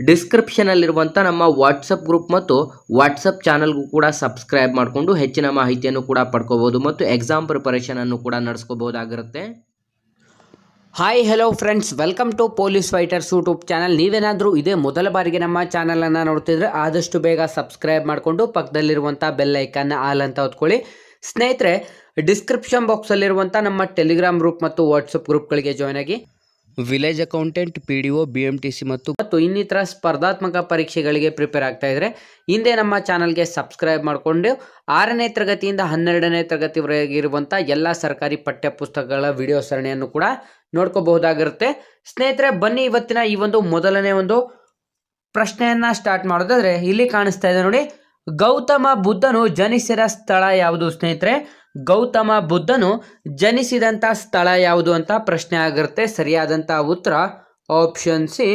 ಡಿಸ್ಕ್ರಿಪ್ಷನಲ್ಲಿರುವಂಥ ನಮ್ಮ WhatsApp group ಮತ್ತು WhatsApp ಚಾನಲ್ಗೂ ಕೂಡ ಸಬ್ಸ್ಕ್ರೈಬ್ ಮಾಡಿಕೊಂಡು ಹೆಚ್ಚಿನ ಮಾಹಿತಿಯನ್ನು ಕೂಡ ಪಡ್ಕೋಬೋದು ಮತ್ತು ಎಕ್ಸಾಮ್ ಪ್ರಿಪರೇಷನನ್ನು ಕೂಡ ನಡೆಸ್ಕೋಬೋದಾಗಿರುತ್ತೆ hi hello friends welcome to police fighters YouTube channel ನೀವೇನಾದರೂ ಇದೇ ಮೊದಲ ಬಾರಿಗೆ ನಮ್ಮ ಚಾನಲನ್ನು ನೋಡ್ತಿದ್ರೆ ಆದಷ್ಟು ಬೇಗ ಸಬ್ಸ್ಕ್ರೈಬ್ ಮಾಡಿಕೊಂಡು ಪಕ್ಕದಲ್ಲಿರುವಂಥ ಬೆಲ್ ಐಕನ್ನ ಆಲ್ ಅಂತ ಹೊತ್ಕೊಳ್ಳಿ ಸ್ನೇಹಿತರೆ ಡಿಸ್ಕ್ರಿಪ್ಷನ್ ಬಾಕ್ಸಲ್ಲಿರುವಂಥ ನಮ್ಮ ಟೆಲಿಗ್ರಾಮ್ ಗ್ರೂಪ್ ಮತ್ತು ವಾಟ್ಸಪ್ ಗ್ರೂಪ್ಗಳಿಗೆ ಜಾಯ್ನ್ ಆಗಿ. Village accountant, P D O, B M T C ಮತ್ತು ಮತ್ತು ಇನ್ನಿತರ ಸ್ಪರ್ಧಾತ್ಮಕ ಪರೀಕ್ಷೆಗಳಿಗೆ ಪ್ರಿಪೇರ್ ಆಗ್ತಾ ಇದ್ರೆ ಹಿಂದೆ ನಮ್ಮ ಚಾನಲ್ಗೆ ಸಬ್ಸ್ಕ್ರೈಬ್ ಮಾಡಿಕೊಂಡು ಆರನೇ ತರಗತಿಯಿಂದ ಹನ್ನೆರಡನೇ ತರಗತಿವರೆಗೆ ಇರುವಂಥ ಎಲ್ಲ ಸರ್ಕಾರಿ ಪಠ್ಯ ಪುಸ್ತಕಗಳ ವಿಡಿಯೋ ಸರಣಿಯನ್ನು ಕೂಡ ನೋಡ್ಕೋಬಹುದಾಗಿರುತ್ತೆ. ಸ್ನೇಹಿತರೆ, ಬನ್ನಿ ಇವತ್ತಿನ ಈ ಒಂದು ಮೊದಲನೇ ಒಂದು ಪ್ರಶ್ನೆಯನ್ನ ಸ್ಟಾರ್ಟ್ ಮಾಡೋದಾದ್ರೆ ಇಲ್ಲಿ ಕಾಣಿಸ್ತಾ ಇದೆ ನೋಡಿ. ಗೌತಮ ಬುದ್ಧನು ಜನಿಸಿದ ಸ್ಥಳ ಯಾವುದು ಸ್ನೇಹಿತರೆ? ಗೌತಮ ಬುದ್ಧನು ಜನಿಸಿದಂಥ ಸ್ಥಳ ಯಾವುದು ಅಂತ ಪ್ರಶ್ನೆ ಆಗಿರುತ್ತೆ. ಸರಿಯಾದಂಥ ಉತ್ತರ ಆಪ್ಷನ್ ಸಿ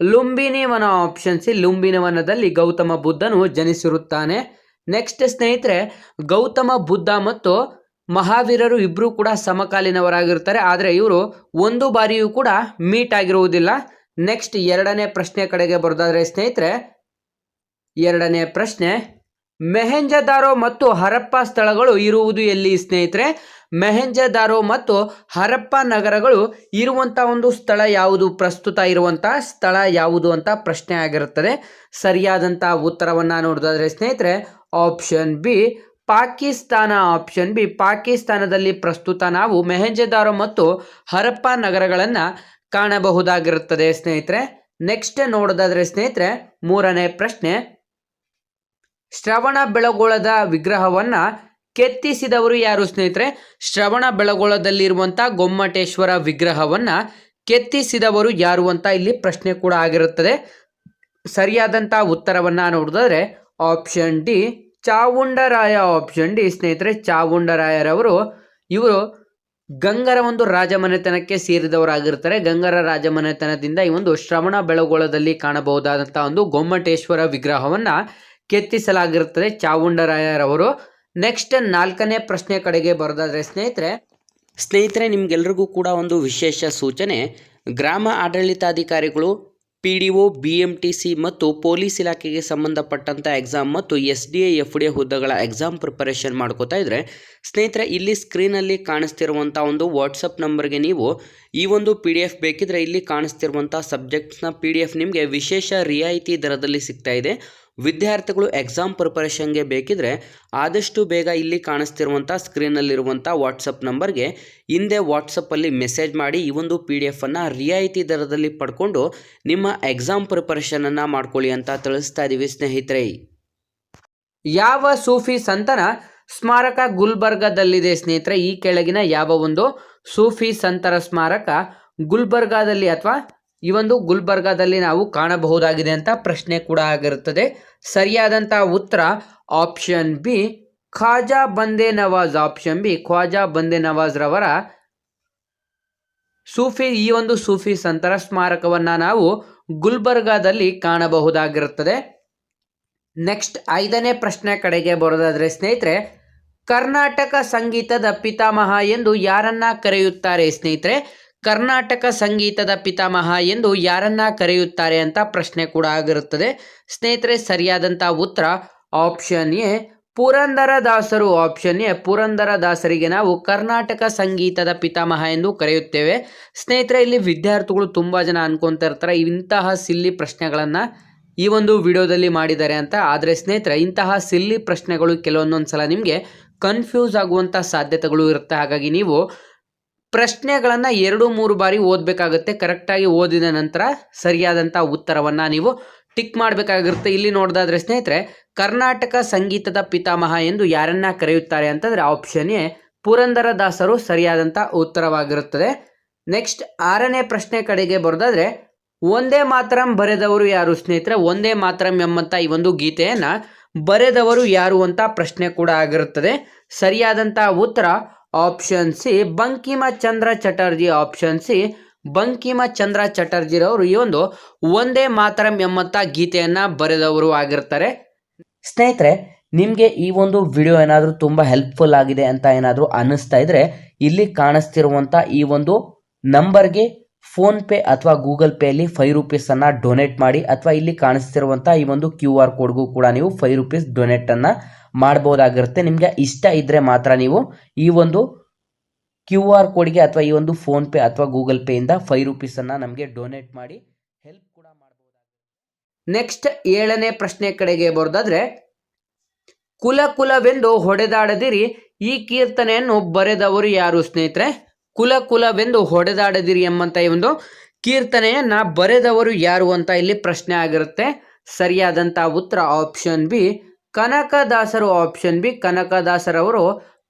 ಲುಂಬಿನಿ ವನ ಆಪ್ಷನ್ ಸಿ ಲುಂಬಿನಿ ವನದಲ್ಲಿ ಗೌತಮ ಬುದ್ಧನು ಜನಿಸಿರುತ್ತಾನೆ. ನೆಕ್ಸ್ಟ್ ಸ್ನೇಹಿತರೆ, ಗೌತಮ ಬುದ್ಧ ಮತ್ತು ಮಹಾವೀರರು ಇಬ್ಬರೂ ಕೂಡ ಸಮಕಾಲೀನವರಾಗಿರ್ತಾರೆ. ಆದರೆ ಇವರು ಒಂದು ಬಾರಿಯೂ ಕೂಡ ಮೀಟ್ ಆಗಿರುವುದಿಲ್ಲ. ನೆಕ್ಸ್ಟ್ ಎರಡನೇ ಪ್ರಶ್ನೆ ಕಡೆಗೆ ಬರೋದಾದರೆ ಸ್ನೇಹಿತರೆ, ಎರಡನೇ ಪ್ರಶ್ನೆ ಮೆಹೆಂಜದಾರೋ ಮತ್ತು ಹರಪ್ಪ ಸ್ಥಳಗಳು ಇರುವುದು ಎಲ್ಲಿ ಸ್ನೇಹಿತರೆ? ಮೆಹೆಂಜದಾರೋ ಮತ್ತು ಹರಪ್ಪ ನಗರಗಳು ಇರುವಂಥ ಒಂದು ಸ್ಥಳ ಯಾವುದು? ಪ್ರಸ್ತುತ ಇರುವಂಥ ಸ್ಥಳ ಯಾವುದು ಅಂತ ಪ್ರಶ್ನೆ ಆಗಿರುತ್ತದೆ. ಸರಿಯಾದಂಥ ಉತ್ತರವನ್ನು ನೋಡೋದಾದರೆ ಸ್ನೇಹಿತರೆ option B Pakistan. Option B ಪಾಕಿಸ್ತಾನದಲ್ಲಿ ಪ್ರಸ್ತುತ ನಾವು ಮೆಹೆಂಜದಾರೋ ಮತ್ತು ಹರಪ್ಪ ನಗರಗಳನ್ನು ಕಾಣಬಹುದಾಗಿರುತ್ತದೆ ಸ್ನೇಹಿತರೆ. ನೆಕ್ಸ್ಟ್ ನೋಡೋದಾದರೆ ಸ್ನೇಹಿತರೆ, ಮೂರನೇ ಪ್ರಶ್ನೆ ಶ್ರವಣ ಬೆಳಗೊಳದ ವಿಗ್ರಹವನ್ನ ಕೆತ್ತಿಸಿದವರು ಯಾರು ಸ್ನೇಹಿತರೆ? ಶ್ರವಣ ಬೆಳಗೊಳದಲ್ಲಿರುವಂಥ ಗೊಮ್ಮಟೇಶ್ವರ ವಿಗ್ರಹವನ್ನ ಕೆತ್ತಿಸಿದವರು ಯಾರು ಅಂತ ಇಲ್ಲಿ ಪ್ರಶ್ನೆ ಕೂಡ ಆಗಿರುತ್ತದೆ. ಸರಿಯಾದಂಥ ಉತ್ತರವನ್ನ ನೋಡಿದ್ರೆ option D Chavundaraya option D ಸ್ನೇಹಿತರೆ, ಚಾವುಂಡರಾಯರವರು ಇವರು ಗಂಗರ ಒಂದು ರಾಜಮನೆತನಕ್ಕೆ ಸೇರಿದವರಾಗಿರ್ತಾರೆ. ಗಂಗರ ರಾಜಮನೆತನದಿಂದ ಈ ಒಂದು ಶ್ರವಣ ಬೆಳಗೊಳದಲ್ಲಿ ಕಾಣಬಹುದಾದಂಥ ಒಂದು ಗೊಮ್ಮಟೇಶ್ವರ ವಿಗ್ರಹವನ್ನ ಕೆತ್ತಿಸಲಾಗಿರುತ್ತದೆ. ಚಾವುಂಡರಾಯರವರು ನೆಕ್ಸ್ಟ್ ನಾಲ್ಕನೇ ಪ್ರಶ್ನೆ ಕಡೆಗೆ ಬರೋದಾದರೆ ಸ್ನೇಹಿತರೆ ಸ್ನೇಹಿತರೆ, ನಿಮ್ಗೆಲ್ರಿಗೂ ಕೂಡ ಒಂದು ವಿಶೇಷ ಸೂಚನೆ. ಗ್ರಾಮ ಆಡಳಿತಾಧಿಕಾರಿಗಳು P D O B M T C ಮತ್ತು ಪೊಲೀಸ್ ಇಲಾಖೆಗೆ ಸಂಬಂಧಪಟ್ಟಂಥ ಎಕ್ಸಾಮ್ ಮತ್ತು S D A F D A ಹುದ್ದೆಗಳ ಎಕ್ಸಾಮ್ ಪ್ರಿಪರೇಷನ್ ಮಾಡ್ಕೋತಾ ಇದ್ದರೆ ಸ್ನೇಹಿತರೆ, ಇಲ್ಲಿ ಸ್ಕ್ರೀನಲ್ಲಿ ಕಾಣಿಸ್ತಿರುವಂಥ ಒಂದು ವಾಟ್ಸಪ್ ನಂಬರ್ಗೆ ನೀವು ಈ ಒಂದು ಪಿ ಡಿ ಎಫ್ ಬೇಕಿದ್ರೆ ಇಲ್ಲಿ ಕಾಣಿಸ್ತಿರುವಂಥ ಸಬ್ಜೆಕ್ಟ್ಸ್ನ ಪಿ ಡಿ ಎಫ್ ನಿಮಗೆ ವಿಶೇಷ ರಿಯಾಯಿತಿ ದರದಲ್ಲಿ ಸಿಗ್ತಾ ಇದೆ. ವಿದ್ಯಾರ್ಥಿಗಳು ಎಕ್ಸಾಮ್ ಪ್ರಿಪರೇಷನ್ಗೆ ಬೇಕಿದ್ರೆ ಆದಷ್ಟು ಬೇಗ ಇಲ್ಲಿ ಕಾಣಿಸ್ತಿರುವಂಥ ಸ್ಕ್ರೀನಲ್ಲಿರುವಂಥ ವಾಟ್ಸಪ್ ನಂಬರ್ಗೆ ಹಿಂದೆ ವಾಟ್ಸಪ್ಪಲ್ಲಿ ಮೆಸೇಜ್ ಮಾಡಿ ಈ ಒಂದು ಪಿ ಡಿ ಎಫನ್ನು ರಿಯಾಯಿತಿ ದರದಲ್ಲಿ ಪಡ್ಕೊಂಡು ನಿಮ್ಮ ಎಕ್ಸಾಮ್ ಪ್ರಿಪರೇಷನನ್ನು ಮಾಡ್ಕೊಳ್ಳಿ ಅಂತ ತಿಳಿಸ್ತಾ ಇದ್ದೀವಿ ಸ್ನೇಹಿತರೆ. ಯಾವ ಸೂಫಿ ಸಂತನ ಸ್ಮಾರಕ ಗುಲ್ಬರ್ಗಾದಲ್ಲಿದೆ ಸ್ನೇಹಿತರೆ? ಈ ಕೆಳಗಿನ ಯಾವ ಒಂದು ಸೂಫಿ ಸಂತರ ಸ್ಮಾರಕ ಗುಲ್ಬರ್ಗಾದಲ್ಲಿ ಅಥವಾ ಈ ಒಂದು ಗುಲ್ಬರ್ಗಾದಲ್ಲಿ ನಾವು ಕಾಣಬಹುದಾಗಿದೆ ಅಂತ ಪ್ರಶ್ನೆ ಕೂಡ ಆಗಿರುತ್ತದೆ. ಸರಿಯಾದಂಥ ಉತ್ತರ ಆಪ್ಷನ್ ಬಿ ಖಾಜಾ ಬಂದೆ ನವಾಜ್ ಆಪ್ಷನ್ ಬಿ ಖ್ವಾಜಾ ಬಂದೆ ನವಾಜ್ ರವರ ಸೂಫಿ, ಈ ಒಂದು ಸೂಫಿ ಸಂತರ ಸ್ಮಾರಕವನ್ನು ನಾವು ಗುಲ್ಬರ್ಗಾದಲ್ಲಿ ಕಾಣಬಹುದಾಗಿರುತ್ತದೆ. ನೆಕ್ಸ್ಟ್ ಐದನೇ ಪ್ರಶ್ನೆ ಕಡೆಗೆ ಬರೋದಾದರೆ ಸ್ನೇಹಿತರೆ, ಕರ್ನಾಟಕ ಸಂಗೀತದ ಪಿತಾಮಹ ಎಂದು ಯಾರನ್ನ ಕರೆಯುತ್ತಾರೆ ಸ್ನೇಹಿತರೆ? ಕರ್ನಾಟಕ ಸಂಗೀತದ ಪಿತಾಮಹ ಎಂದು ಯಾರನ್ನ ಕರೆಯುತ್ತಾರೆ ಅಂತ ಪ್ರಶ್ನೆ ಕೂಡ ಆಗಿರುತ್ತದೆ. ಸ್ನೇಹಿತರೆ ಸರಿಯಾದಂಥ ಉತ್ತರ ಆಪ್ಷನ್ ಎ. ಪುರಂದರ ದಾಸರು. ಆಪ್ಷನ್ ಎ, ಪುರಂದರ ದಾಸರಿಗೆ ನಾವು ಕರ್ನಾಟಕ ಸಂಗೀತದ ಪಿತಾಮಹ ಎಂದು ಕರೆಯುತ್ತೇವೆ. ಸ್ನೇಹಿತರೆ, ಇಲ್ಲಿ ವಿದ್ಯಾರ್ಥಿಗಳು ತುಂಬ ಜನ ಅನ್ಕೊಂತ ಇರ್ತಾರೆ, ಇಂತಹ ಸಿಲ್ಲಿ ಪ್ರಶ್ನೆಗಳನ್ನು ಈ ಒಂದು ವಿಡಿಯೋದಲ್ಲಿ ಮಾಡಿದ್ದಾರೆ ಅಂತ. ಆದರೆ ಸ್ನೇಹಿತರೆ, ಇಂತಹ ಸಿಲ್ಲಿ ಪ್ರಶ್ನೆಗಳು ಕೆಲವೊಂದೊಂದು ಸಲ ನಿಮಗೆ ಕನ್ಫ್ಯೂಸ್ ಆಗುವಂಥ ಸಾಧ್ಯತೆಗಳು ಇರುತ್ತೆ. ಹಾಗಾಗಿ ನೀವು ಪ್ರಶ್ನೆಗಳನ್ನು ಎರಡು ಮೂರು ಬಾರಿ ಓದಬೇಕಾಗುತ್ತೆ. ಕರೆಕ್ಟಾಗಿ ಓದಿದ ನಂತರ ಸರಿಯಾದಂಥ ಉತ್ತರವನ್ನು ನೀವು ಟಿಕ್ ಮಾಡಬೇಕಾಗಿರುತ್ತೆ. ಇಲ್ಲಿ ನೋಡೋದಾದ್ರೆ ಸ್ನೇಹಿತರೆ, ಕರ್ನಾಟಕ ಸಂಗೀತದ ಪಿತಾಮಹ ಎಂದು ಯಾರನ್ನ ಕರೆಯುತ್ತಾರೆ ಅಂತಂದರೆ ಆಪ್ಷನ್ ಎ ಪುರಂದರ ದಾಸರು ಸರಿಯಾದಂಥ ಉತ್ತರವಾಗಿರುತ್ತದೆ. ನೆಕ್ಸ್ಟ್ ಆರನೇ ಪ್ರಶ್ನೆ ಕಡೆಗೆ ಬರ್ದಾದ್ರೆ, ಒಂದೇ ಮಾತ್ರಂ ಬರೆದವರು ಯಾರು? ಸ್ನೇಹಿತರೆ, ಒಂದೇ ಮಾತ್ರಂ ಎಂಬಂಥ ಈ ಒಂದು ಗೀತೆಯನ್ನು ಬರೆದವರು ಯಾರು ಅಂತ ಪ್ರಶ್ನೆ ಕೂಡ ಆಗಿರುತ್ತದೆ. ಸರಿಯಾದಂಥ ಉತ್ತರ option C Bankim Chandra Chatterjee option C Bankim Chandra ಚಟರ್ಜಿರವರು ಈ ಒಂದು ಒಂದೇ ಮಾತರಂ ಎಂಬಂತ ಗೀತೆಯನ್ನ ಬರೆದವರು ಆಗಿರ್ತಾರೆ. ಸ್ನೇಹಿತರೆ, ನಿಮಗೆ ಈ ಒಂದು ವಿಡಿಯೋ ಏನಾದರೂ ತುಂಬ ಹೆಲ್ಪ್ಫುಲ್ ಆಗಿದೆ ಅಂತ ಏನಾದರೂ ಅನ್ನಿಸ್ತಾ ಇದ್ರೆ, ಇಲ್ಲಿ ಕಾಣಿಸ್ತಿರುವಂಥ ಈ ಒಂದು ನಂಬರ್ಗೆ ಫೋನ್ ಪೇ ಅಥವಾ ಗೂಗಲ್ ಪೇಯಲ್ಲಿ ಫೈವ್ ರುಪೀಸನ್ನು ಡೊನೇಟ್ ಮಾಡಿ, ಅಥವಾ ಇಲ್ಲಿ ಕಾಣಿಸ್ತಿರುವಂಥ ಈ ಒಂದು ಕ್ಯೂ ಆರ್ ಕೋಡ್ಗೂ ಕೂಡ ನೀವು ಫೈವ್ ರುಪೀಸ್ ಡೊನೇಟನ್ನು ಮಾಡ್ಬೋದಾಗಿರುತ್ತೆ. ನಿಮಗೆ ಇಷ್ಟ ಇದ್ದರೆ ಮಾತ್ರ ನೀವು ಈ ಒಂದು ಕ್ಯೂ ಆರ್ ಕೋಡ್ಗೆ ಅಥವಾ ಈ ಒಂದು ಫೋನ್ ಪೇ ಅಥವಾ ಗೂಗಲ್ ಪೇಯಿಂದ ಫೈವ್ ರುಪೀಸನ್ನು ನಮಗೆ ಡೊನೇಟ್ ಮಾಡಿ ಹೆಲ್ಪ್ ಕೂಡ ಮಾಡ್ಬೋದು ನೆಕ್ಸ್ಟ್ ಏಳನೇ ಪ್ರಶ್ನೆ ಕಡೆಗೆ ಬರೋದಾದರೆ, ಕುಲ ಕುಲವೆಂದು ಹೊಡೆದಾಡದಿರಿ ಈ ಕೀರ್ತನೆಯನ್ನು ಬರೆದವರು ಯಾರು ಸ್ನೇಹಿತರೆ? ಕುಲ ಕುಲವೆಂದು ಹೊಡೆದಾಡದಿರಿ ಎಂಬಂತ ಈ ಒಂದು ಕೀರ್ತನೆಯನ್ನ ಬರೆದವರು ಯಾರು ಅಂತ ಇಲ್ಲಿ ಪ್ರಶ್ನೆ ಆಗಿರುತ್ತೆ. ಸರಿಯಾದಂತ ಉತ್ತರ ಆಪ್ಷನ್ ಬಿ ಕನಕದಾಸರು ಆಪ್ಷನ್ ಬಿ, ಕನಕದಾಸರವರು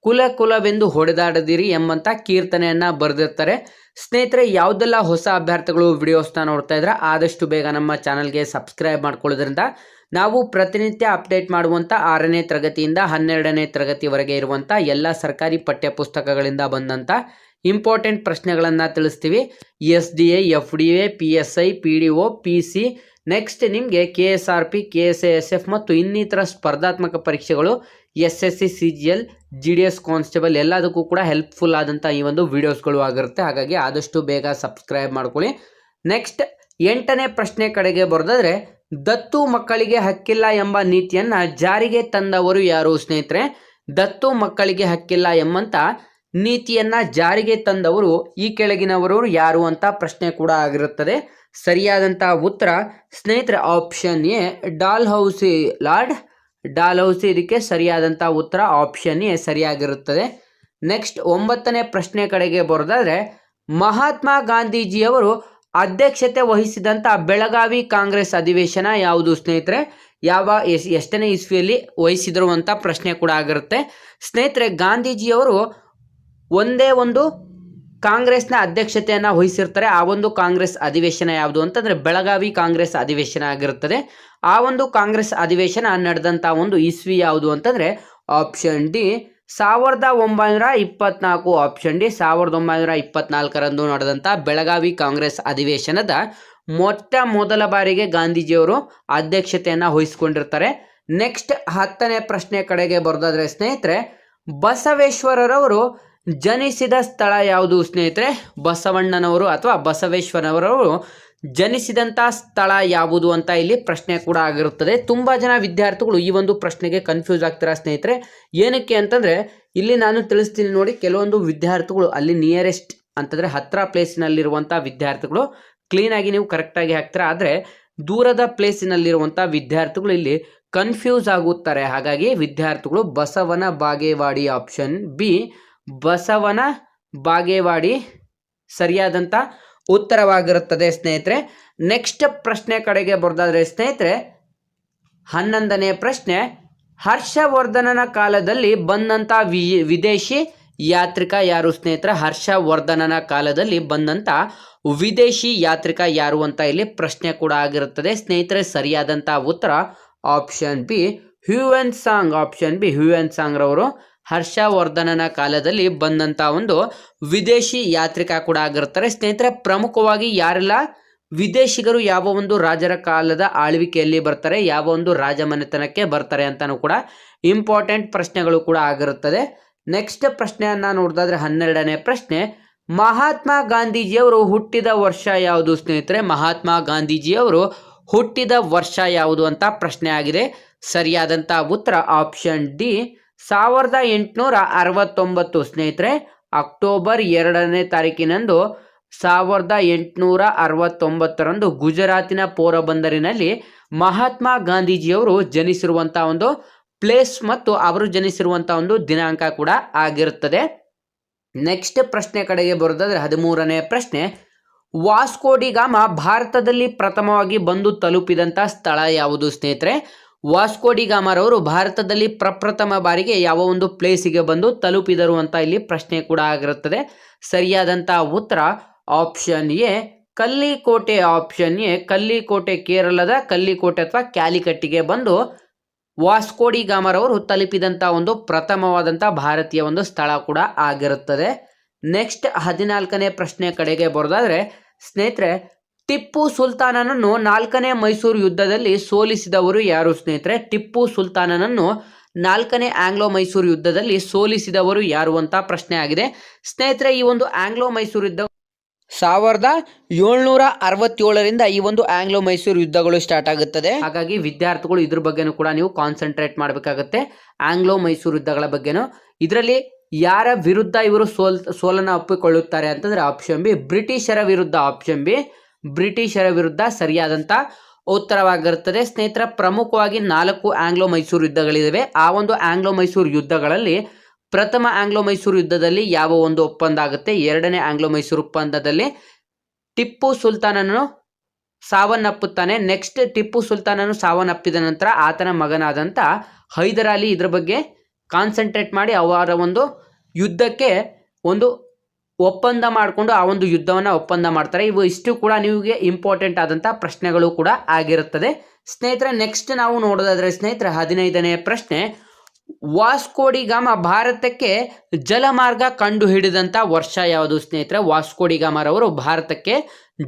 ಕುಲ ಕುಲವೆಂದು ಹೊಡೆದಾಡದಿರಿ ಎಂಬಂತ ಕೀರ್ತನೆಯನ್ನ ಬರೆದಿರ್ತಾರೆ. ಸ್ನೇಹಿತರೆ, ಯಾವುದೆಲ್ಲ ಹೊಸ ಅಭ್ಯರ್ಥಿಗಳು ವಿಡಿಯೋಸ್ನ ನೋಡ್ತಾ ಇದ್ರೆ ಆದಷ್ಟು ಬೇಗ ನಮ್ಮ ಚಾನಲ್ಗೆ ಸಬ್ಸ್ಕ್ರೈಬ್ ಮಾಡ್ಕೊಳ್ಳೋದ್ರಿಂದ ನಾವು ಪ್ರತಿನಿತ್ಯ ಅಪ್ಡೇಟ್ ಮಾಡುವಂಥ ಆರನೇ ತರಗತಿಯಿಂದ ಹನ್ನೆರಡನೇ ತರಗತಿವರೆಗೆ ಇರುವಂಥ ಎಲ್ಲ ಸರ್ಕಾರಿ ಪಠ್ಯಪುಸ್ತಕಗಳಿಂದ ಬಂದಂಥ ಇಂಪಾರ್ಟೆಂಟ್ ಪ್ರಶ್ನೆಗಳನ್ನು ತಿಳಿಸ್ತೀವಿ. S D A, F D A, P S I, P D O, P C next ನಿಮಗೆ K S R P K S S F ಮತ್ತು ಇನ್ನಿತರ ಸ್ಪರ್ಧಾತ್ಮಕ ಪರೀಕ್ಷೆಗಳು S S C C G L G D S constable ಎಲ್ಲದಕ್ಕೂ ಕೂಡ helpful ಆದಂಥ ಈ ಒಂದು ವೀಡಿಯೋಸ್ಗಳು ಆಗಿರುತ್ತೆ. ಹಾಗಾಗಿ ಆದಷ್ಟು ಬೇಗ ಸಬ್ಸ್ಕ್ರೈಬ್ ಮಾಡ್ಕೊಳ್ಳಿ. ನೆಕ್ಸ್ಟ್ ಎಂಟನೇ ಪ್ರಶ್ನೆ ಕಡೆಗೆ ಬರೋದಾದ್ರೆ, ದತ್ತು ಮಕ್ಕಳಿಗೆ ಹಕ್ಕಿಲ್ಲ ಎಂಬ ನೀತಿಯನ್ನು ಜಾರಿಗೆ ತಂದವರು ಯಾರು ಸ್ನೇಹಿತರೆ? ದತ್ತು ಮಕ್ಕಳಿಗೆ ಹಕ್ಕಿಲ್ಲ ಎಂಬಂಥ ನೀತಿಯನ್ನು ಜಾರಿಗೆ ತಂದವರು ಈ ಕೆಳಗಿನವರು ಯಾರು ಅಂತ ಪ್ರಶ್ನೆ ಕೂಡ ಆಗಿರುತ್ತದೆ. ಸರಿಯಾದಂಥ ಉತ್ತರ, ಸ್ನೇಹಿತರ option A Dalhousie lord. Dalhousie ಇದಕ್ಕೆ ಸರಿಯಾದಂಥ ಉತ್ತರ ಆಪ್ಷನ್ ಎ ಸರಿಯಾಗಿರುತ್ತದೆ. ನೆಕ್ಸ್ಟ್ ಒಂಬತ್ತನೇ ಪ್ರಶ್ನೆ ಕಡೆಗೆ ಬರೋದಾದ್ರೆ, ಮಹಾತ್ಮ ಗಾಂಧೀಜಿಯವರು ಅಧ್ಯಕ್ಷತೆ ವಹಿಸಿದಂಥ ಬೆಳಗಾವಿ ಕಾಂಗ್ರೆಸ್ ಅಧಿವೇಶನ ಯಾವುದು ಸ್ನೇಹಿತರೆ? ಯಾವ ಎಷ್ಟನೇ ಇಸ್ವಿಯಲ್ಲಿ ವಹಿಸಿದ್ರು ಅಂತ ಪ್ರಶ್ನೆ ಕೂಡ ಆಗಿರುತ್ತೆ. ಸ್ನೇಹಿತರೆ, ಗಾಂಧೀಜಿಯವರು ಒಂದೇ ಒಂದು ಕಾಂಗ್ರೆಸ್ನ ಅಧ್ಯಕ್ಷತೆಯನ್ನು ವಹಿಸಿರ್ತಾರೆ. ಆ ಒಂದು ಕಾಂಗ್ರೆಸ್ ಅಧಿವೇಶನ ಯಾವುದು ಅಂತಂದರೆ ಬೆಳಗಾವಿ ಕಾಂಗ್ರೆಸ್ ಅಧಿವೇಶನ ಆಗಿರುತ್ತದೆ. ಆ ಒಂದು ಕಾಂಗ್ರೆಸ್ ಅಧಿವೇಶನ ನಡೆದಂಥ ಒಂದು ಇಸ್ವಿ ಯಾವುದು ಅಂತಂದರೆ ಆಪ್ಷನ್ ಡಿ ಸಾವಿರದ ಒಂಬೈನೂರ ಇಪ್ಪತ್ನಾಲ್ಕು. ಆಪ್ಷನ್ ಡಿ ಸಾವಿರದ ಒಂಬೈನೂರ ಇಪ್ಪತ್ನಾಲ್ಕರಂದು ನಡೆದಂಥ ಬೆಳಗಾವಿ ಕಾಂಗ್ರೆಸ್ ಅಧಿವೇಶನದ ಮೊಟ್ಟ ಮೊದಲ ಬಾರಿಗೆ ಗಾಂಧೀಜಿಯವರು ಅಧ್ಯಕ್ಷತೆಯನ್ನು ವಹಿಸ್ಕೊಂಡಿರ್ತಾರೆ. ನೆಕ್ಸ್ಟ್ ಹತ್ತನೇ ಪ್ರಶ್ನೆ ಕಡೆಗೆ ಬರೋದಾದರೆ ಸ್ನೇಹಿತರೆ, ಬಸವೇಶ್ವರರವರು ಜನಿಸಿದ ಸ್ಥಳ ಯಾವುದು ಸ್ನೇಹಿತರೆ? ಬಸವಣ್ಣನವರು ಅಥವಾ ಬಸವೇಶ್ವರನವರು ಜನಿಸಿದಂಥ ಸ್ಥಳ ಯಾವುದು ಅಂತ ಇಲ್ಲಿ ಪ್ರಶ್ನೆ ಕೂಡ ಆಗಿರುತ್ತದೆ. ತುಂಬ ಜನ ವಿದ್ಯಾರ್ಥಿಗಳು ಈ ಒಂದು ಪ್ರಶ್ನೆಗೆ ಕನ್ಫ್ಯೂಸ್ ಆಗ್ತೀರಾ ಸ್ನೇಹಿತರೆ? ಏನಕ್ಕೆ ಅಂತಂದರೆ, ಇಲ್ಲಿ ನಾನು ತಿಳಿಸ್ತೀನಿ ನೋಡಿ, ಕೆಲವೊಂದು ವಿದ್ಯಾರ್ಥಿಗಳು ಅಲ್ಲಿ ನಿಯರೆಸ್ಟ್ ಅಂತಂದರೆ ಹತ್ತಿರ ಪ್ಲೇಸಿನಲ್ಲಿರುವಂಥ ವಿದ್ಯಾರ್ಥಿಗಳು ಕ್ಲೀನಾಗಿ ನೀವು ಕರೆಕ್ಟಾಗಿ ಹಾಕ್ತೀರಾ? ಆದರೆ ದೂರದ ಪ್ಲೇಸಿನಲ್ಲಿರುವಂಥ ವಿದ್ಯಾರ್ಥಿಗಳು ಇಲ್ಲಿ ಕನ್ಫ್ಯೂಸ್ ಆಗುತ್ತಾರೆ. ಹಾಗಾಗಿ ವಿದ್ಯಾರ್ಥಿಗಳು ಬಸವನ ಬಾಗೇವಾಡಿ ಆಪ್ಷನ್ ಬಿ ಬಸವನ ಬಾಗೇವಾಡಿ ಸರಿಯಾದಂಥ ಉತ್ತರವಾಗಿರುತ್ತದೆ ಸ್ನೇಹಿತರೆ. ನೆಕ್ಸ್ಟ್ ಪ್ರಶ್ನೆ ಕಡೆಗೆ ಬರೋದಾದ್ರೆ ಸ್ನೇಹಿತರೆ, ಹನ್ನೊಂದನೇ ಪ್ರಶ್ನೆ, ಹರ್ಷವರ್ಧನನ ಕಾಲದಲ್ಲಿ ಬಂದಂಥ ವಿ, ವಿದೇಶಿ ಯಾತ್ರಿಕ ಯಾರು ಸ್ನೇಹಿತರೆ? ಹರ್ಷವರ್ಧನನ ಕಾಲದಲ್ಲಿ ಬಂದಂಥ ವಿದೇಶಿ ಯಾತ್ರಿಕ ಯಾರು ಅಂತ ಇಲ್ಲಿ ಪ್ರಶ್ನೆ ಕೂಡ ಆಗಿರುತ್ತದೆ. ಸ್ನೇಹಿತರೆ ಸರಿಯಾದಂಥ ಉತ್ತರ option B Hiuen Tsang option B Hiuen Tsang ರವರು ಹರ್ಷವರ್ಧನನ ಕಾಲದಲ್ಲಿ ಬಂದಂಥ ಒಂದು ವಿದೇಶಿ ಯಾತ್ರಿಕ ಕೂಡ ಆಗಿರ್ತಾರೆ. ಸ್ನೇಹಿತರೆ, ಪ್ರಮುಖವಾಗಿ ಯಾರೆಲ್ಲ ವಿದೇಶಿಗರು ಯಾವ ಒಂದು ರಾಜರ ಕಾಲದ ಆಳ್ವಿಕೆಯಲ್ಲಿ ಬರ್ತಾರೆ, ಯಾವ ಒಂದು ರಾಜಮನೆತನಕ್ಕೆ ಬರ್ತಾರೆ ಅಂತಾನೂ ಕೂಡ ಇಂಪಾರ್ಟೆಂಟ್ ಪ್ರಶ್ನೆಗಳು ಕೂಡ ಆಗಿರುತ್ತದೆ. ನೆಕ್ಸ್ಟ್ ಪ್ರಶ್ನೆಯನ್ನ ನೋಡಿದಾದ್ರೆ ಹನ್ನೆರಡನೇ ಪ್ರಶ್ನೆ, ಮಹಾತ್ಮ ಗಾಂಧೀಜಿಯವರು ಹುಟ್ಟಿದ ವರ್ಷ ಯಾವುದು ಸ್ನೇಹಿತರೆ? ಮಹಾತ್ಮ ಗಾಂಧೀಜಿಯವರು ಹುಟ್ಟಿದ ವರ್ಷ ಯಾವುದು ಅಂತ ಪ್ರಶ್ನೆ ಆಗಿದೆ. ಸರಿಯಾದಂಥ ಉತ್ತರ ಆಪ್ಷನ್ ಡಿ ಸಾವಿರದ ಎಂಟುನೂರ ಅರವತ್ತೊಂಬತ್ತು ಸ್ನೇಹಿತರೆ, ಅಕ್ಟೋಬರ್ ಎರಡನೇ ತಾರೀಕಿನಂದು ಸಾವಿರದ ಎಂಟುನೂರ ಅರವತ್ತೊಂಬತ್ತರಂದು ಗುಜರಾತಿನ ಪೋರಬಂದರಿನಲ್ಲಿ ಮಹಾತ್ಮ ಗಾಂಧೀಜಿಯವರು ಜನಿಸಿರುವಂಥ ಒಂದು ಪ್ಲೇಸ್ ಮತ್ತು ಅವರು ಜನಿಸಿರುವಂಥ ಒಂದು ದಿನಾಂಕ ಕೂಡ ಆಗಿರುತ್ತದೆ. ನೆಕ್ಸ್ಟ್ ಪ್ರಶ್ನೆ ಕಡೆಗೆ ಬರೋದಾದ್ರೆ ಹದಿಮೂರನೇ ಪ್ರಶ್ನೆ. ವಾಸ್ಕೋಡಿಗಾಮ ಭಾರತದಲ್ಲಿ ಪ್ರಥಮವಾಗಿ ಬಂದು ತಲುಪಿದಂಥ ಸ್ಥಳ ಯಾವುದು ಸ್ನೇಹಿತರೆ? ವಾಸ್ಕೋಡಿಗಾಮರವರು ಭಾರತದಲ್ಲಿ ಪ್ರಪ್ರಥಮ ಬಾರಿಗೆ ಯಾವ ಒಂದು ಪ್ಲೇಸಿಗೆ ಬಂದು ತಲುಪಿದರು ಅಂತ ಇಲ್ಲಿ ಪ್ರಶ್ನೆ ಕೂಡ ಆಗಿರುತ್ತದೆ. ಸರಿಯಾದಂಥ ಉತ್ತರ option A, Kallikote option A, Kallikote ಕೇರಳದ ಕಲ್ಲಿಕೋಟೆ ಅಥವಾ ಕ್ಯಾಲಿಕಟ್ಟಿಗೆ ಬಂದು ವಾಸ್ಕೋಡಿ ಗಾಮರವರು ತಲುಪಿದಂಥ ಒಂದು ಪ್ರಥಮವಾದಂಥ ಭಾರತೀಯ ಒಂದು ಸ್ಥಳ ಕೂಡ ಆಗಿರುತ್ತದೆ. ನೆಕ್ಸ್ಟ್ ಹದಿನಾಲ್ಕನೇ ಪ್ರಶ್ನೆ ಕಡೆಗೆ ಬರೋದಾದ್ರೆ, ಸ್ನೇಹಿತರೆ ಟಿಪ್ಪು ಸುಲ್ತಾನನನ್ನು ನಾಲ್ಕನೇ ಮೈಸೂರು ಯುದ್ಧದಲ್ಲಿ ಸೋಲಿಸಿದವರು ಯಾರು ಸ್ನೇಹಿತರೆ? ಟಿಪ್ಪು ಸುಲ್ತಾನನನ್ನು ನಾಲ್ಕನೇ ಆಂಗ್ಲೋ ಮೈಸೂರು ಯುದ್ಧದಲ್ಲಿ ಸೋಲಿಸಿದವರು ಯಾರು ಅಂತ ಪ್ರಶ್ನೆ ಆಗಿದೆ. ಸ್ನೇಹಿತರೆ, ಈ ಒಂದು ಆಂಗ್ಲೋ ಮೈಸೂರು ಯುದ್ಧ ಸಾವಿರದ ಏಳ್ನೂರ ಅರವತ್ತೇಳರಿಂದ ಈ ಒಂದು ಆಂಗ್ಲೋ ಮೈಸೂರು ಯುದ್ಧಗಳು ಸ್ಟಾರ್ಟ್ ಆಗುತ್ತದೆ. ಹಾಗಾಗಿ ವಿದ್ಯಾರ್ಥಿಗಳು ಇದ್ರ ಬಗ್ಗೆನೂ ಕೂಡ ನೀವು ಕಾನ್ಸಂಟ್ರೇಟ್ ಮಾಡಬೇಕಾಗುತ್ತೆ. ಆಂಗ್ಲೋ ಮೈಸೂರು ಯುದ್ಧಗಳ ಬಗ್ಗೆನೂ. ಇದರಲ್ಲಿ ಯಾರ ವಿರುದ್ಧ ಇವರು ಸೋಲ್, ಸೋಲನ್ನು ಒಪ್ಪಿಕೊಳ್ಳುತ್ತಾರೆ ಅಂತಂದ್ರೆ ಆಪ್ಷನ್ ಬಿ ಬ್ರಿಟಿಷರ ವಿರುದ್ಧ ಆಪ್ಷನ್ ಬಿ ಬ್ರಿಟಿಷರ ವಿರುದ್ಧ ಸರಿಯಾದಂಥ ಉತ್ತರವಾಗಿರುತ್ತದೆ. ಸ್ನೇಹಿತರ, ಪ್ರಮುಖವಾಗಿ ನಾಲ್ಕು ಆಂಗ್ಲೋ ಮೈಸೂರು ಯುದ್ಧಗಳಿವೆ. ಆ ಒಂದು ಆಂಗ್ಲೋ ಮೈಸೂರು ಯುದ್ಧಗಳಲ್ಲಿ ಪ್ರಥಮ ಆಂಗ್ಲೋ ಮೈಸೂರು ಯುದ್ಧದಲ್ಲಿ ಯಾವ ಒಂದು ಒಪ್ಪಂದ ಆಗುತ್ತೆ? ಎರಡನೇ ಆಂಗ್ಲೋ ಮೈಸೂರು ಒಪ್ಪಂದದಲ್ಲಿ ಟಿಪ್ಪು ಸುಲ್ತಾನನು ಸಾವನ್ನಪ್ಪುತ್ತಾನೆ. ನೆಕ್ಸ್ಟ್ ಟಿಪ್ಪು ಸುಲ್ತಾನನು ಸಾವನ್ನಪ್ಪಿದ ನಂತರ ಆತನ ಮಗನಾದಂಥ ಹೈದರಾಲಿ ಇದರ ಬಗ್ಗೆ ಕಾನ್ಸಂಟ್ರೇಟ್ ಮಾಡಿ ಅವರ ಒಂದು ಯುದ್ಧಕ್ಕೆ ಒಂದು ಒಪ್ಪಂದ ಮಾಡಿಕೊಂಡು ಆ ಒಂದು ಯುದ್ಧವನ್ನು ಒಪ್ಪಂದ ಮಾಡ್ತಾರೆ. ಇವು ಇಷ್ಟು ಕೂಡ ನಿಮಗೆ ಇಂಪಾರ್ಟೆಂಟ್ ಆದಂಥ ಪ್ರಶ್ನೆಗಳು ಕೂಡ ಆಗಿರುತ್ತದೆ. ಸ್ನೇಹಿತರೆ ನೆಕ್ಸ್ಟ್ ನಾವು ನೋಡೋದಾದ್ರೆ ಸ್ನೇಹಿತರೆ, ಹದಿನೈದನೇ ಪ್ರಶ್ನೆ. ವಾಸ್ಕೋಡಿಗಾಮ ಭಾರತಕ್ಕೆ ಜಲಮಾರ್ಗ ಕಂಡು ಹಿಡಿದಂಥ ವರ್ಷ ಯಾವುದು ಸ್ನೇಹಿತರೆ? ವಾಸ್ಕೋಡಿಗಾಮರವರು ಭಾರತಕ್ಕೆ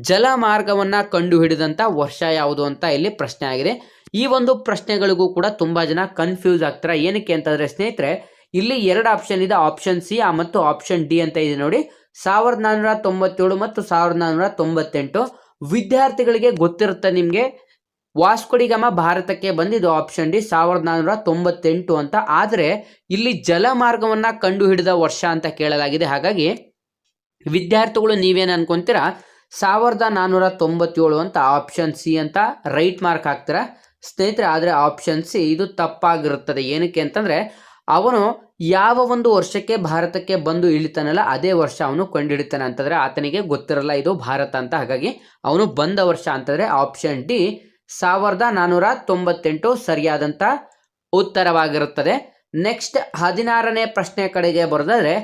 ಜಲಮಾರ್ಗವನ್ನು ಕಂಡು ಹಿಡಿದಂಥ ವರ್ಷ ಯಾವುದು ಅಂತ ಇಲ್ಲಿ ಪ್ರಶ್ನೆ ಆಗಿದೆ. ಈ ಒಂದು ಪ್ರಶ್ನೆಗಳಿಗೂ ಕೂಡ ತುಂಬ ಜನ ಕನ್ಫ್ಯೂಸ್ ಆಗ್ತಾರೆ. ಏನಕ್ಕೆ ಅಂತಂದರೆ ಸ್ನೇಹಿತರೆ, ಇಲ್ಲಿ ಎರಡು ಆಪ್ಷನ್ ಇದೆ ಆಪ್ಷನ್ ಸಿ ಮತ್ತು ಆಪ್ಷನ್ ಡಿ ಅಂತ ಇದೆ ನೋಡಿ. ಸಾವಿರದ ನಾನ್ನೂರ ತೊಂಬತ್ತೇಳು ಮತ್ತು ಸಾವಿರದ ನಾನ್ನೂರ ತೊಂಬತ್ತೆಂಟು ವಿದ್ಯಾರ್ಥಿಗಳಿಗೆ ಗೊತ್ತಿರುತ್ತೆ ನಿಮಗೆ. ವಾಸ್ಕೋಡಿಗಾಮ ಭಾರತಕ್ಕೆ ಬಂದಿದ್ದು ಆಪ್ಷನ್ ಡಿ ಸಾವಿರದ ನಾನ್ನೂರ ತೊಂಬತ್ತೆಂಟು ಅಂತ. ಆದರೆ ಇಲ್ಲಿ ಜಲಮಾರ್ಗವನ್ನು ಕಂಡು ಹಿಡಿದ ವರ್ಷ ಅಂತ ಕೇಳಲಾಗಿದೆ. ಹಾಗಾಗಿ ವಿದ್ಯಾರ್ಥಿಗಳು ನೀವೇನು ಅನ್ಕೊಂತೀರಾ? ಸಾವಿರದ ನಾನ್ನೂರ ತೊಂಬತ್ತೇಳು ಅಂತ ಆಪ್ಷನ್ ಸಿ ಅಂತ ರೈಟ್ ಮಾರ್ಕ್ ಹಾಕ್ತೀರಾ? ಸ್ನೇಹಿತರೆ, ಆದರೆ ಆಪ್ಷನ್ ಸಿ ಇದು ತಪ್ಪಾಗಿರುತ್ತದೆ. ಏನಕ್ಕೆ ಅಂತಂದರೆ, ಅವನು ಯಾವ ಒಂದು ವರ್ಷಕ್ಕೆ ಭಾರತಕ್ಕೆ ಬಂದು ಇಳಿತಾನಲ್ಲ, ಅದೇ ವರ್ಷ ಅವನು ಕಂಡುಹಿಡಿತಾನೆ ಅಂತಂದರೆ ಆತನಿಗೆ ಗೊತ್ತಿರಲ್ಲ ಇದು ಭಾರತ ಅಂತ. ಹಾಗಾಗಿ ಅವನು ಬಂದ ವರ್ಷ ಅಂತಂದರೆ ಆಪ್ಷನ್ ಡಿ ಸಾವಿರದ ನಾನ್ನೂರ ತೊಂಬತ್ತೆಂಟು ಸರಿಯಾದಂಥ ಉತ್ತರವಾಗಿರುತ್ತದೆ. ನೆಕ್ಸ್ಟ್ ಹದಿನಾರನೇ ಪ್ರಶ್ನೆ ಕಡೆಗೆ ಬರೋದಾದ್ರೆ,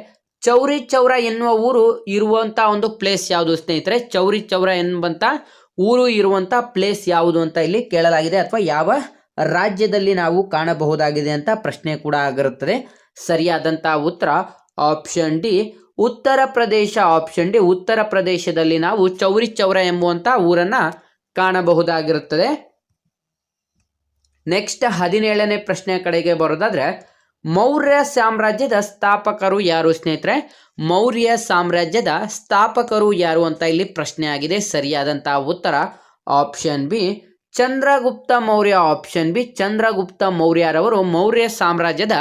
ಚೌರಿ ಚೌರ ಎನ್ನುವ ಊರು ಇರುವಂಥ ಒಂದು ಪ್ಲೇಸ್ ಯಾವುದು ಸ್ನೇಹಿತರೆ? ಚೌರಿ ಚೌರ ಎನ್ನುವಂಥ ಊರು ಇರುವಂಥ ಪ್ಲೇಸ್ ಯಾವುದು ಅಂತ ಇಲ್ಲಿ ಕೇಳಲಾಗಿದೆ ಅಥವಾ ಯಾವ ರಾಜ್ಯದಲ್ಲಿ ನಾವು ಕಾಣಬಹುದಾಗಿದೆ ಅಂತ ಪ್ರಶ್ನೆ ಕೂಡ ಆಗಿರುತ್ತದೆ. ಸರಿಯಾದಂಥ ಉತ್ತರ option D, Uttar Pradesh option D. ಉತ್ತರ ಪ್ರದೇಶದಲ್ಲಿ ನಾವು ಚೌರಿ ಚೌರ ಎಂಬುವಂಥ ಊರನ್ನು ಕಾಣಬಹುದಾಗಿರುತ್ತದೆ. ನೆಕ್ಸ್ಟ್ ಹದಿನೇಳನೇ ಪ್ರಶ್ನೆ ಕಡೆಗೆ ಬರೋದಾದ್ರೆ, ಮೌರ್ಯ ಸಾಮ್ರಾಜ್ಯದ ಸ್ಥಾಪಕರು ಯಾರು ಸ್ನೇಹಿತರೆ? ಮೌರ್ಯ ಸಾಮ್ರಾಜ್ಯದ ಸ್ಥಾಪಕರು ಯಾರು ಅಂತ ಇಲ್ಲಿ ಪ್ರಶ್ನೆ ಆಗಿದೆ. ಸರಿಯಾದಂತಹ ಉತ್ತರ option B, Chandragupta Maurya option B. Chandragupta ಮೌರ್ಯರವರು Maurya ಸಾಮ್ರಾಜ್ಯದ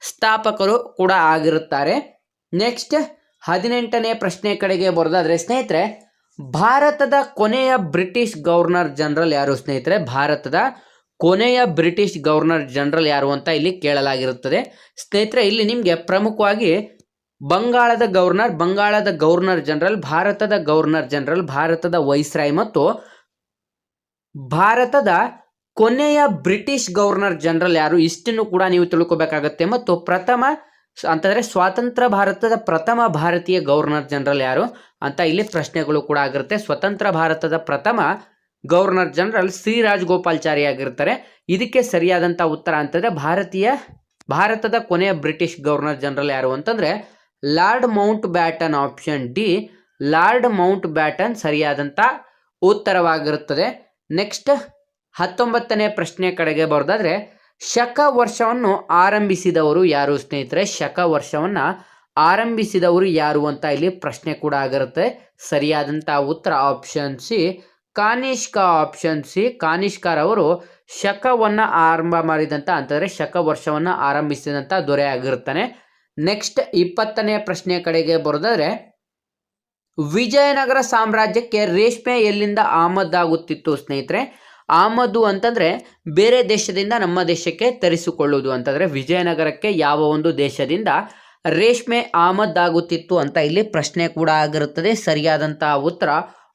ಸ್ಥಾಪಕರು ಕೂಡ ಆಗಿರುತ್ತಾರೆ. ನೆಕ್ಸ್ಟ್ ಹದಿನೆಂಟನೇ ಪ್ರಶ್ನೆ ಕಡೆಗೆ ಬರೋದಾದ್ರೆ, ಸ್ನೇಹಿತರೆ, ಭಾರತದ ಕೊನೆಯ ಬ್ರಿಟಿಷ್ ಗವರ್ನರ್ ಜನರಲ್ ಯಾರು ಸ್ನೇಹಿತರೆ? ಭಾರತದ ಕೊನೆಯ ಬ್ರಿಟಿಷ್ ಗವರ್ನರ್ ಜನರಲ್ ಯಾರು ಅಂತ ಇಲ್ಲಿ ಕೇಳಲಾಗಿರುತ್ತದೆ. ಸ್ನೇಹಿತರೆ, ಇಲ್ಲಿ ನಿಮಗೆ ಪ್ರಮುಖವಾಗಿ ಬಂಗಾಳದ ಗವರ್ನರ್ ಬಂಗಾಳದ ಗವರ್ನರ್ ಜನರಲ್, ಭಾರತದ ಗವರ್ನರ್ ಜನರಲ್, ಭಾರತದ ವೈಸ್ರಾಯ್ ಮತ್ತು ಭಾರತದ ಕೊನೆಯ ಬ್ರಿಟಿಷ್ ಗವರ್ನರ್ ಜನರಲ್ ಯಾರು? ಇಷ್ಟನ್ನು ಕೂಡ ನೀವು ತಿಳ್ಕೊಬೇಕಾಗತ್ತೆ. ಮತ್ತು ಪ್ರಥಮ ಅಂತಂದರೆ ಸ್ವಾತಂತ್ರ್ಯ ಭಾರತದ ಪ್ರಥಮ ಭಾರತೀಯ ಗವರ್ನರ್ ಜನರಲ್ ಯಾರು ಅಂತ ಇಲ್ಲಿ ಪ್ರಶ್ನೆಗಳು ಕೂಡ ಆಗಿರುತ್ತೆ. ಸ್ವತಂತ್ರ ಭಾರತದ ಪ್ರಥಮ ಗವರ್ನರ್ ಜನರಲ್ ಶ್ರೀ ರಾಜಗೋಪಾಲ್ಚಾರಿ ಆಗಿರ್ತಾರೆ ಇದಕ್ಕೆ ಸರಿಯಾದಂಥ ಉತ್ತರ ಅಂತಂದರೆ ಭಾರತೀಯ ಭಾರತದ ಕೊನೆಯ ಬ್ರಿಟಿಷ್ ಗವರ್ನರ್ ಜನರಲ್ ಯಾರು ಅಂತಂದರೆ Lord Mountbatten option D. Lord Mountbatten ಸರಿಯಾದಂಥ ಉತ್ತರವಾಗಿರುತ್ತದೆ. ನೆಕ್ಸ್ಟ್ ಹತ್ತೊಂಬತ್ತನೇ ಪ್ರಶ್ನೆ ಕಡೆಗೆ ಬರೋದಾದ್ರೆ, ಶಕ ವರ್ಷವನ್ನು ಆರಂಭಿಸಿದವರು ಯಾರು ಸ್ನೇಹಿತರೆ? ಶಕ ವರ್ಷವನ್ನು ಆರಂಭಿಸಿದವರು ಯಾರು ಅಂತ ಇಲ್ಲಿ ಪ್ರಶ್ನೆ ಕೂಡ ಆಗಿರುತ್ತೆ. ಸರಿಯಾದಂಥ ಉತ್ತರ option C, Kanishka option C. ಕಾನಿಷ್ಕರವರು ಶಕವನ್ನು ಆರಂಭ ಮಾಡಿದಂಥ ಅಂತಂದರೆ ಶಕ ವರ್ಷವನ್ನು ಆರಂಭಿಸಿದಂಥ ದೊರೆ ಆಗಿರುತ್ತಾನೆ. ನೆಕ್ಸ್ಟ್ ಇಪ್ಪತ್ತನೇ ಪ್ರಶ್ನೆ ಕಡೆಗೆ ಬರೋದಾದ್ರೆ, ವಿಜಯನಗರ ಸಾಮ್ರಾಜ್ಯಕ್ಕೆ ರೇಷ್ಮೆ ಎಲ್ಲಿಂದ ಆಮದಾಗುತ್ತಿತ್ತು ಸ್ನೇಹಿತರೆ? ಆಮದು ಅಂತಂದರೆ ಬೇರೆ ದೇಶದಿಂದ ನಮ್ಮ ದೇಶಕ್ಕೆ ತರಿಸಿಕೊಳ್ಳುವುದು ಅಂತಂದರೆ ವಿಜಯನಗರಕ್ಕೆ ಯಾವ ಒಂದು ದೇಶದಿಂದ ರೇಷ್ಮೆ ಆಮದಾಗುತ್ತಿತ್ತು ಅಂತ ಇಲ್ಲಿ ಪ್ರಶ್ನೆ ಕೂಡ ಆಗಿರುತ್ತದೆ. ಸರಿಯಾದಂಥ ಉತ್ತರ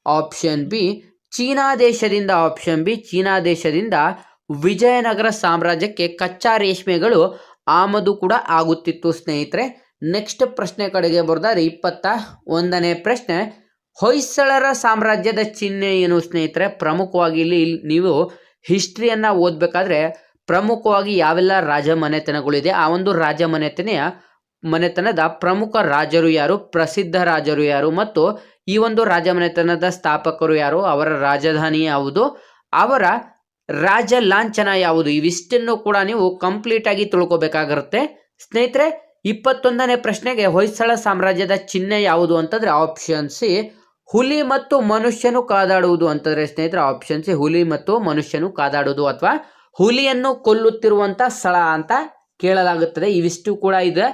ಆಪ್ಷನ್ ಬಿ ಚೀನಾ ದೇಶದಿಂದ ಆಪ್ಷನ್ ಬಿ ಚೀನಾ ದೇಶದಿಂದ ವಿಜಯನಗರ ಸಾಮ್ರಾಜ್ಯಕ್ಕೆ ಕಚ್ಚಾ ರೇಷ್ಮೆಗಳು ಆಮದು ಕೂಡ ಆಗುತ್ತಿತ್ತು ಸ್ನೇಹಿತರೆ. ನೆಕ್ಸ್ಟ್ ಪ್ರಶ್ನೆ ಕಡೆಗೆ ಬರೆದಾದ್ರೆ ಇಪ್ಪತ್ತ ಒಂದನೇ ಪ್ರಶ್ನೆ. ಹೊಯ್ಸಳರ ಸಾಮ್ರಾಜ್ಯದ ಚಿಹ್ನೆ ಏನು ಸ್ನೇಹಿತರೆ? ಪ್ರಮುಖವಾಗಿ ಇಲ್ಲಿ ನೀವು ಹಿಸ್ಟ್ರಿಯನ್ನು ಓದಬೇಕಾದ್ರೆ ಪ್ರಮುಖವಾಗಿ ಯಾವೆಲ್ಲ ರಾಜ ಮನೆತನಗಳಿದೆ ಆ ಒಂದು ರಾಜ ಮನೆತನೆಯ ಮನೆತನದ ಪ್ರಮುಖ ರಾಜರು ಯಾರು? ಪ್ರಸಿದ್ಧ ರಾಜರು ಯಾರು? ಮತ್ತು ಈ ಒಂದು ರಾಜ ಮನೆತನದ ಸ್ಥಾಪಕರು ಯಾರು? ಅವರ ರಾಜಧಾನಿ ಯಾವುದು? ಅವರ ರಾಜ ಲಾಂಛನ ಯಾವುದು? ಇವಿಷ್ಟನ್ನು ಕೂಡ ನೀವು ಕಂಪ್ಲೀಟ್ ಆಗಿ ತಿಳ್ಕೊಬೇಕಾಗಿರುತ್ತೆ ಸ್ನೇಹಿತರೆ, ಇಪ್ಪತ್ತೊಂದನೇ ಪ್ರಶ್ನೆಗೆ ಹೊಯ್ಸಳ ಸಾಮ್ರಾಜ್ಯದ ಚಿಹ್ನೆ ಯಾವುದು ಅಂತಂದ್ರೆ ಆಪ್ಷನ್ ಸಿ ಹುಲಿ ಮತ್ತು ಮನುಷ್ಯನು ಕಾದಾಡುವುದು ಅಂತಂದ್ರೆ ಸ್ನೇಹಿತರೆ ಆಪ್ಷನ್ ಸಿ ಹುಲಿ ಮತ್ತು ಮನುಷ್ಯನು ಕಾದಾಡುವುದು ಅಥವಾ ಹುಲಿಯನ್ನು ಕೊಲ್ಲುತ್ತಿರುವಂತ ಸ್ಥಳ ಅಂತ ಕೇಳಲಾಗುತ್ತದೆ. ಇವಿಷ್ಟು ಕೂಡ ಇದು.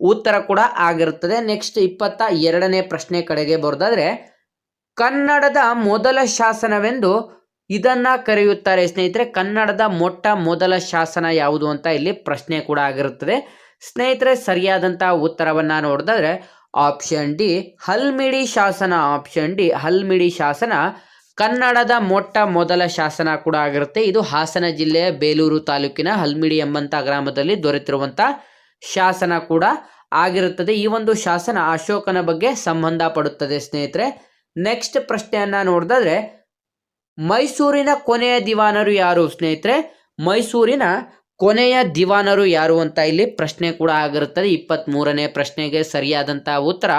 ಉತ್ತರ ಕೂಡ ಆಗಿರುತ್ತದೆ. ನೆಕ್ಸ್ಟ್ ಇಪ್ಪತ್ತ ಎರಡನೇ ಪ್ರಶ್ನೆ ಕಡೆಗೆ ಬರೋದಾದ್ರೆ, ಕನ್ನಡದ ಮೊದಲ ಶಾಸನವೆಂದು ಇದನ್ನ ಕರೆಯುತ್ತಾರೆ ಸ್ನೇಹಿತರೆ. ಕನ್ನಡದ ಮೊಟ್ಟ ಮೊದಲ ಶಾಸನ ಯಾವುದು ಅಂತ ಇಲ್ಲಿ ಪ್ರಶ್ನೆ ಕೂಡ ಆಗಿರುತ್ತದೆ. ಸ್ನೇಹಿತರೆ ಸರಿಯಾದಂತಹ ಉತ್ತರವನ್ನ ನೋಡಿದ್ರೆ ಆಪ್ಷನ್ ಡಿ, ಹಲ್ಮಿಡಿ ಶಾಸನ. ಆಪ್ಷನ್ ಡಿ, ಹಲ್ಮಿಡಿ ಶಾಸನ. ಕನ್ನಡದ ಮೊಟ್ಟ ಮೊದಲ ಶಾಸನ ಕೂಡ ಆಗಿರುತ್ತೆ. ಇದು ಹಾಸನ ಜಿಲ್ಲೆಯ ಬೇಲೂರು ತಾಲೂಕಿನ ಹಲ್ಮಿಡಿ ಎಂಬಂತ ಗ್ರಾಮದಲ್ಲಿ ದೊರೆತಿರುವಂತ ಶಾಸನ ಕೂಡ ಆಗಿರುತ್ತದೆ. ಈ ಒಂದು ಶಾಸನ ಅಶೋಕನ ಬಗ್ಗೆ ಸಂಬಂಧಪಡುತ್ತದೆ ಸ್ನೇಹಿತರೆ. ನೆಕ್ಸ್ಟ್ ಪ್ರಶ್ನೆಯನ್ನ ನೋಡಿದ್ರೆ ಮೈಸೂರಿನ ಕೊನೆಯ ದಿವಾನರು ಯಾರು ಸ್ನೇಹಿತರೆ? ಮೈಸೂರಿನ ಕೊನೆಯ ದಿವಾನರು ಯಾರು ಅಂತ ಇಲ್ಲಿ ಪ್ರಶ್ನೆ ಕೂಡ ಆಗಿರುತ್ತದೆ. ಇಪ್ಪತ್ತ್ ಮೂರನೇ ಪ್ರಶ್ನೆಗೆ ಸರಿಯಾದಂಥ ಉತ್ತರ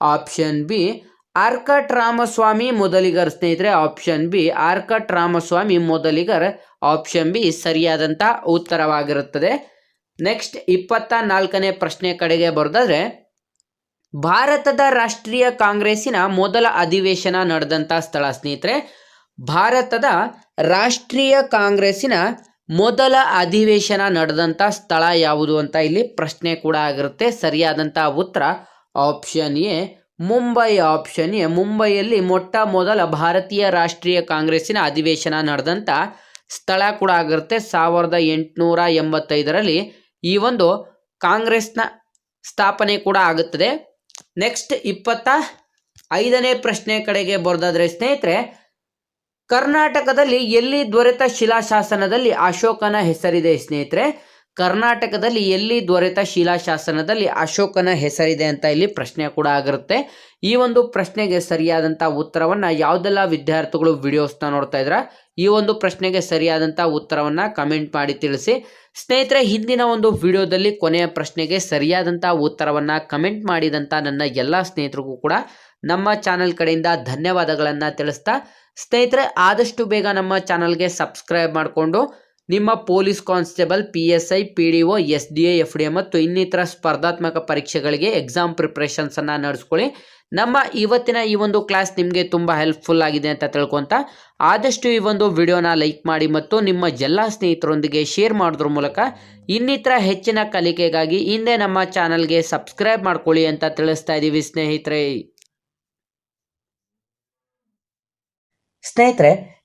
ಆಪ್ಷನ್ ಬಿ. ಆರ್ಕಟ್ ರಾಮಸ್ವಾಮಿ ಮೊದಲಿಗರ್ ಸ್ನೇಹಿತರೆ, option B. Arcot Ramaswamy Mudaliar, option B. ಸರಿಯಾದಂಥ ಉತ್ತರವಾಗಿರುತ್ತದೆ. ನೆಕ್ಸ್ಟ್ ಇಪ್ಪತ್ತ ನಾಲ್ಕನೇ ಪ್ರಶ್ನೆ ಕಡೆಗೆ ಬರೆದಾದ್ರೆ, ಭಾರತದ ರಾಷ್ಟ್ರೀಯ ಕಾಂಗ್ರೆಸ್ಸಿನ ಮೊದಲ ಅಧಿವೇಶನ ನಡೆದಂಥ ಸ್ಥಳ ಸ್ನೇಹಿತರೆ, ಭಾರತದ ರಾಷ್ಟ್ರೀಯ ಕಾಂಗ್ರೆಸ್ಸಿನ ಮೊದಲ ಅಧಿವೇಶನ ನಡೆದಂಥ ಸ್ಥಳ ಯಾವುದು ಅಂತ ಇಲ್ಲಿ ಪ್ರಶ್ನೆ ಕೂಡ ಆಗಿರುತ್ತೆ. ಸರಿಯಾದಂಥ ಉತ್ತರ option A, Mumbai option A. ಮುಂಬೈಯಲ್ಲಿ ಮೊಟ್ಟ ಮೊದಲ ಭಾರತೀಯ ರಾಷ್ಟ್ರೀಯ ಕಾಂಗ್ರೆಸ್ಸಿನ ಅಧಿವೇಶನ ನಡೆದಂಥ ಸ್ಥಳ ಕೂಡ ಆಗಿರುತ್ತೆ. ಸಾವಿರದ ಎಂಟುನೂರ ಎಂಬತ್ತೈದರಲ್ಲಿ ಈ ಒಂದು ಕಾಂಗ್ರೆಸ್ನ ಸ್ಥಾಪನೆ ಕೂಡ ಆಗುತ್ತದೆ. ನೆಕ್ಸ್ಟ್ ಇಪ್ಪತ್ತ ಐದನೇ ಪ್ರಶ್ನೆ ಕಡೆಗೆ ಬರೆದಾದ್ರೆ ಸ್ನೇಹಿತರೆ ಕರ್ನಾಟಕದಲ್ಲಿ ಎಲ್ಲಿ ದೊರೆತ ಶಿಲಾಶಾಸನದಲ್ಲಿ ಅಶೋಕನ ಹೆಸರಿದೆ ಸ್ನೇಹಿತರೆ? ಕರ್ನಾಟಕದಲ್ಲಿ ಎಲ್ಲಿ ದೊರೆತ ಶಿಲಾಶಾಸನದಲ್ಲಿ ಅಶೋಕನ ಹೆಸರಿದೆ ಅಂತ ಇಲ್ಲಿ ಪ್ರಶ್ನೆ ಕೂಡ ಆಗಿರುತ್ತೆ. ಈ ಒಂದು ಪ್ರಶ್ನೆಗೆ ಸರಿಯಾದಂಥ ಉತ್ತರವನ್ನು ಯಾವುದೆಲ್ಲ ವಿದ್ಯಾರ್ಥಿಗಳು ವಿಡಿಯೋಸ್ನ ನೋಡ್ತಾ ಇದ್ರ ಈ ಒಂದು ಪ್ರಶ್ನೆಗೆ ಸರಿಯಾದಂಥ ಉತ್ತರವನ್ನು ಕಮೆಂಟ್ ಮಾಡಿ ತಿಳಿಸಿ. ಸ್ನೇಹಿತರೆ, ಹಿಂದಿನ ಒಂದು ವಿಡಿಯೋದಲ್ಲಿ ಕೊನೆಯ ಪ್ರಶ್ನೆಗೆ ಸರಿಯಾದಂಥ ಉತ್ತರವನ್ನು ಕಮೆಂಟ್ ಮಾಡಿದಂಥ ನನ್ನ ಎಲ್ಲ ಸ್ನೇಹಿತರಿಗೂ ಕೂಡ ನಮ್ಮ ಚಾನೆಲ್ ಕಡೆಯಿಂದ ಧನ್ಯವಾದಗಳನ್ನು ತಿಳಿಸ್ತಾ. ಸ್ನೇಹಿತರೆ, ಆದಷ್ಟು ಬೇಗ ನಮ್ಮ ಚಾನಲ್ಗೆ ಸಬ್ಸ್ಕ್ರೈಬ್ ಮಾಡಿಕೊಂಡು ನಿಮ್ಮ police constable, P S I, P D O, S D A, F D A ಮತ್ತು ಇನ್ನಿತರ ಸ್ಪರ್ಧಾತ್ಮಕ ಪರೀಕ್ಷೆಗಳಿಗೆ ಎಕ್ಸಾಮ್ ಪ್ರಿಪ್ರೇಷನ್ಸನ್ನು ನಡೆಸ್ಕೊಳ್ಳಿ. ನಮ್ಮ ಇವತ್ತಿನ ಈ ಒಂದು ಕ್ಲಾಸ್ ನಿಮಗೆ ತುಂಬ ಹೆಲ್ಪ್ಫುಲ್ ಆಗಿದೆ ಅಂತ ತಿಳ್ಕೊತ ಆದಷ್ಟು ಈ ಒಂದು ವಿಡಿಯೋನ ಲೈಕ್ ಮಾಡಿ ಮತ್ತು ನಿಮ್ಮ ಎಲ್ಲ ಸ್ನೇಹಿತರೊಂದಿಗೆ ಶೇರ್ ಮಾಡೋದ್ರ ಮೂಲಕ ಇನ್ನಿತರ ಹೆಚ್ಚಿನ ಕಲಿಕೆಗಾಗಿ ಹಿಂದೆ ನಮ್ಮ ಚಾನಲ್ಗೆ ಸಬ್ಸ್ಕ್ರೈಬ್ ಮಾಡ್ಕೊಳ್ಳಿ ಅಂತ ತಿಳಿಸ್ತಾ ಇದ್ದೀವಿ ಸ್ನೇಹಿತರೆ. ಸ್ನೇಹಿತರೆ